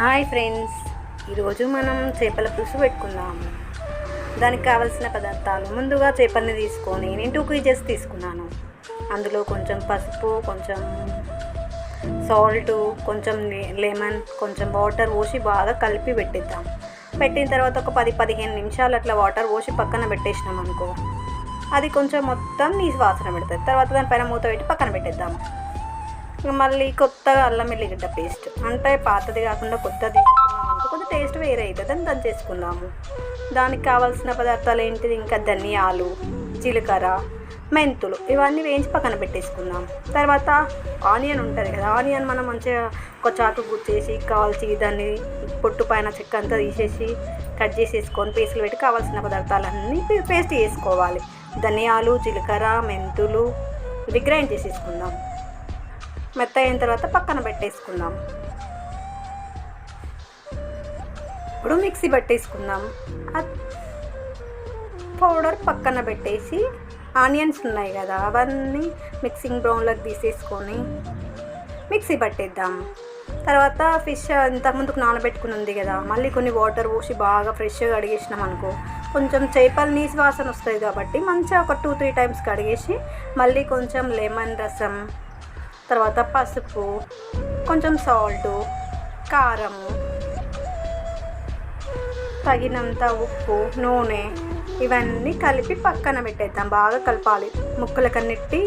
Hi friends. ఈరోజు మనం చేపల పులుసు పెట్టుకుందాము దానికి కావలసిన పదార్థాలు ముందుగా చేపల్ని తీసుకొని నేను టూ కేజెస్ తీసుకున్నాను. అందులో కొంచెం పసుపు కొంచెం సాల్ట్ కొంచెం లెమన్ కొంచెం వాటర్ పోసి బాగా కలిపి పెట్టిద్దాం. పెట్టిన తర్వాత ఒక పది పదిహేను నిమిషాలు అట్లా వాటర్ పోసి పక్కన పెట్టేసినాం అనుకో. అది కొంచెం మొత్తం నీసు వాసన పెడుతుంది. తర్వాత దానిపైన మూత పెట్టి పక్కన పెట్టేద్దాం. మళ్ళీ కొత్తగా అల్లం ఎల్లిగడ్డ పేస్ట్ అంటే పాతది కాకుండా కొత్తది తీసుకున్నాం అనుకో కొంచెం టేస్ట్ వేరే అవుతుంది అని దాన్ని చేసుకుందాము. దానికి కావాల్సిన పదార్థాలు ఏంటిది? ఇంకా ధనియాలు జీలకర్ర మెంతులు ఇవన్నీ వేయించి పక్కన పెట్టేసుకుందాం. తర్వాత ఆనియన్ ఉంటుంది కదా ఆనియన్ మనం మంచిగా ఒక చాకు గుచ్చేసి కాల్చి దాన్ని పొట్టు పైన చెక్క అంతా తీసేసి కట్ చేసేసుకొని పేస్ట్లు పెట్టి కావాల్సిన పదార్థాలన్నీ పేస్ట్ చేసుకోవాలి. ధనియాలు జీలకర్ర మెంతులు ఇవి గ్రైండ్ చేసేసుకుందాం. మెత్త అయిన తర్వాత పక్కన పెట్టేసుకుందాం. ఇప్పుడు మిక్సీ పట్టేసుకుందాం. పౌడర్ పక్కన పెట్టేసి ఆనియన్స్ ఉన్నాయి కదా అవన్నీ మిక్సింగ్ బ్రౌన్లోకి తీసేసుకొని మిక్సీ పట్టేద్దాం. తర్వాత ఫిష్ ఇంతకుముందుకు నానబెట్టుకుని ఉంది కదా మళ్ళీ కొన్ని వాటర్ పోసి బాగా ఫ్రెష్గా కడిగేసినాం అనుకో కొంచెం చేపలు నీసు వాసన వస్తుంది కాబట్టి మంచిగా ఒక టూ త్రీ టైమ్స్ కడిగేసి మళ్ళీ కొంచెం లెమన్ రసం తర్వాత పసుపు కొంచెం సాల్టు కారము తగినంత ఉప్పు నూనె ఇవన్నీ కలిపి పక్కన పెట్టేద్దాం. బాగా కలపాలి. ముక్కలకన్నిటి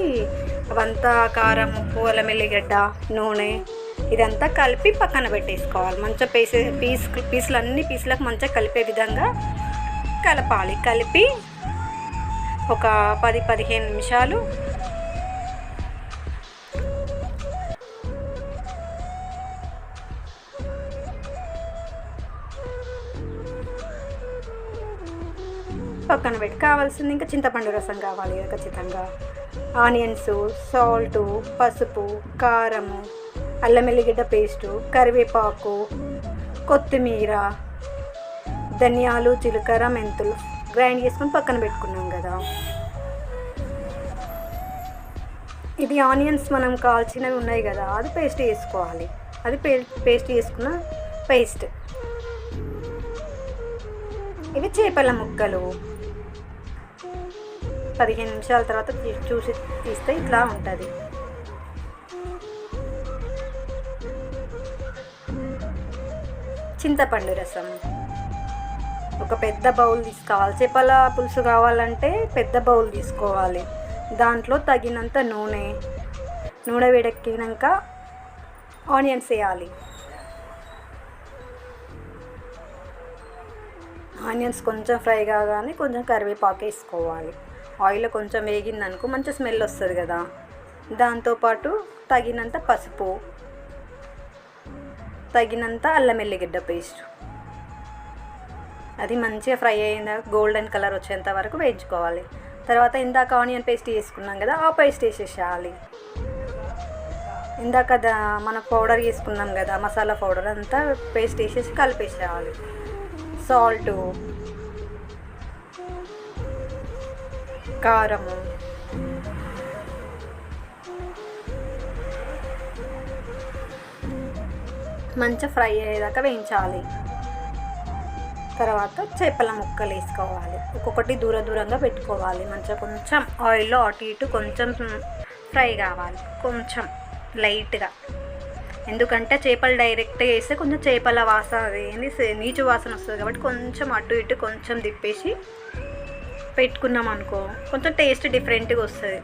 అవంతా కారం ఉప్పు అల్లం ఎల్లిగడ్డ నూనె ఇదంతా కలిపి పక్కన పెట్టేసుకోవాలి. మంచిగా పీసే పీస్ పీసులు అన్ని పీసులకు మంచిగా కలిపే విధంగా కలపాలి. కలిపి ఒక పది పదిహేను నిమిషాలు పక్కన పెట్టి కావాల్సింది ఇంకా చింతపండు రసం కావాలి ఖచ్చితంగా. ఆనియన్స్ సాల్ట్ పసుపు కారము అల్లం ఎల్లిగడ్డ పేస్టు కరివేపాకు కొత్తిమీర ధనియాలు జీలకర్ర మెంతులు గ్రైండ్ చేసుకొని పక్కన పెట్టుకున్నాం కదా. ఇది ఆనియన్స్ మనం కాల్చినవి ఉన్నాయి కదా అది పేస్ట్ చేసుకోవాలి. అది పే పేస్ట్ చేసుకున్న పేస్ట్. ఇవి చేపల ముక్కలు. పదిహేను నిమిషాల తర్వాత చూసి తీస్తే ఇట్లా ఉంటుంది. చింతపండు రసం. ఒక పెద్ద బౌల్ తీసుకోవాలి. చేపల పులుసు కావాలంటే పెద్ద బౌల్ తీసుకోవాలి. దాంట్లో తగినంత నూనె నూనె వేడెక్కినాక ఆనియన్స్ వేయాలి. ఆనియన్స్ కొంచెం ఫ్రై కాగానే కొంచెం కరివేపాకు వేసుకోవాలి. ఆయిల్ కొంచెం వేగిందనుకో మంచి స్మెల్ వస్తుంది కదా. దాంతోపాటు తగినంత పసుపు తగినంత అల్లం ఎల్లిగడ్డ పేస్ట్ అది మంచిగా ఫ్రై అయిందా గోల్డెన్ కలర్ వచ్చేంత వరకు వేయించుకోవాలి. తర్వాత ఇందాక ఆనియన్ పేస్ట్ వేసుకున్నాం కదా ఆ పేస్ట్ వేసేసేయాలి. ఇందాక దా మన పౌడర్ వేసుకున్నాం కదా మసాలా పౌడర్ అంతా పేస్ట్ వేసేసి కలిపేసేయాలి. సాల్టు కారము మంచిగా ఫ్రై అయ్యేదాకా వేయించాలి. తర్వాత చేపల ముక్కలు వేసుకోవాలి. ఒక్కొక్కటి దూర దూరంగా పెట్టుకోవాలి. మంచిగా కొంచెం ఆయిల్లో అటు ఇటు కొంచెం ఫ్రై కావాలి. కొంచెం లైట్గా. ఎందుకంటే చేపలు డైరెక్ట్గా వేస్తే కొంచెం చేపల వాసన అది నీచు వాసన వస్తుంది కాబట్టి కొంచెం అటు ఇటు కొంచెం తిప్పేసి పెట్టుకున్నాం అనుకో కొంచెం టేస్ట్ డిఫరెంట్గా వస్తుంది.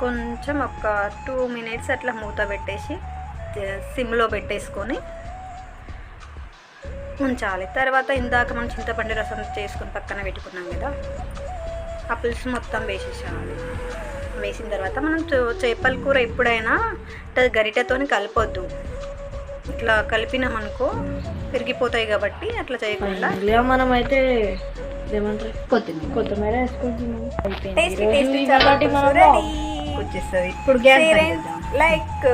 కొంచెం ఒక టూ మినిట్స్ అట్లా మూత పెట్టేసి సిమ్లో పెట్టేసుకొని ఉంచాలి. తర్వాత ఇందాక మనం చింతపండు రసం చేసుకొని పక్కన పెట్టుకున్నాం కదా ఆ పులుసు మొత్తం వేసేసేయాలి. వేసిన తర్వాత మనం చేపల కూర ఎప్పుడైనా ఇట్లా గరిటెతోని కలపొద్దు. ఇట్లా కలిపినామనుకో పెరిగిపోతాయి కాబట్టి అట్లా చేయకుండా. మనం అయితే కొత్తిమీర. వేసుకుంటున్నాం. ఇప్పుడు గ్యాస్ లైక్